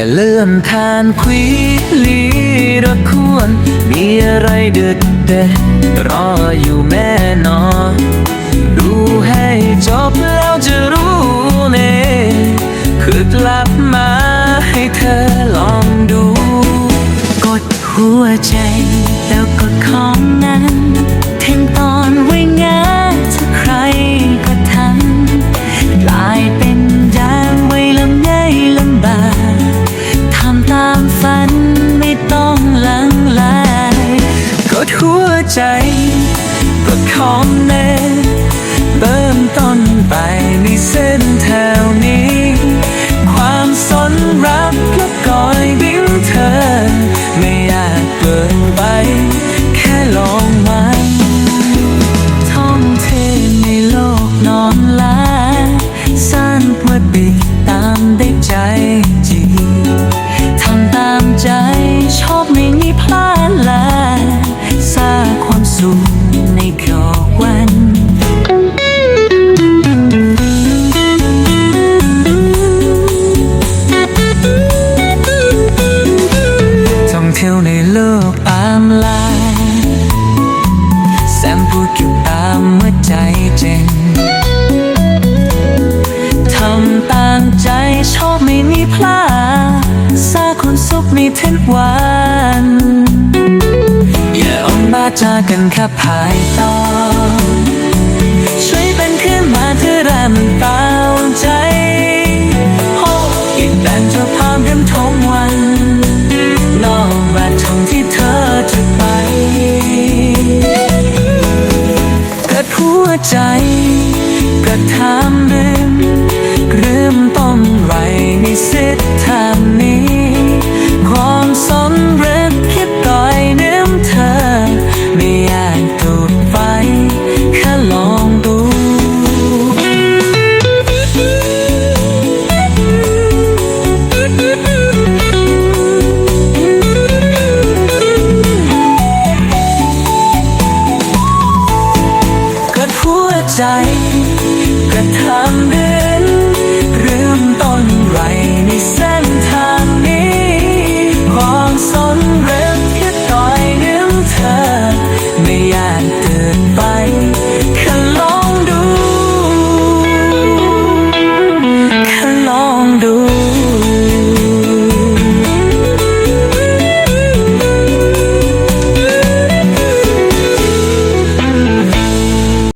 ค่เลื่อมทานควีลีระควร มีอะไรเด็ดเด็ดรออยู่แม่นอน ดูให้จบแล้วจะรู้เน่คือกลับมาให้เธอลองดู กดหัวใจแล้วกดของนั้นทิ้งตอนไว้งาน ใจกดคองเน่เริ่มต้นไปในเส้นแถวนี้ ความสนรักและกอยบิ้งเธอ ไม่อยากเกินไป สุขในทุกวันท่องเที่ยวในโลกออนไลน์แซมพูดอยู่ตามเมื่อใจเจงทำตามใจชอบไม่มีพลาดสร้างความสุขในทุกวั จากันขับหายต่อ ช่วยเป็นขึ้นมาเธอรำตาใจโอ้กแต่จะพามเริ่มงวันนอกบัดทองที่เธอจะไปกระหัวใจกระทำลืมลืมต้องไรในเส้นทาง ใจกระทำเดินเริ่มต้นไรในเส้น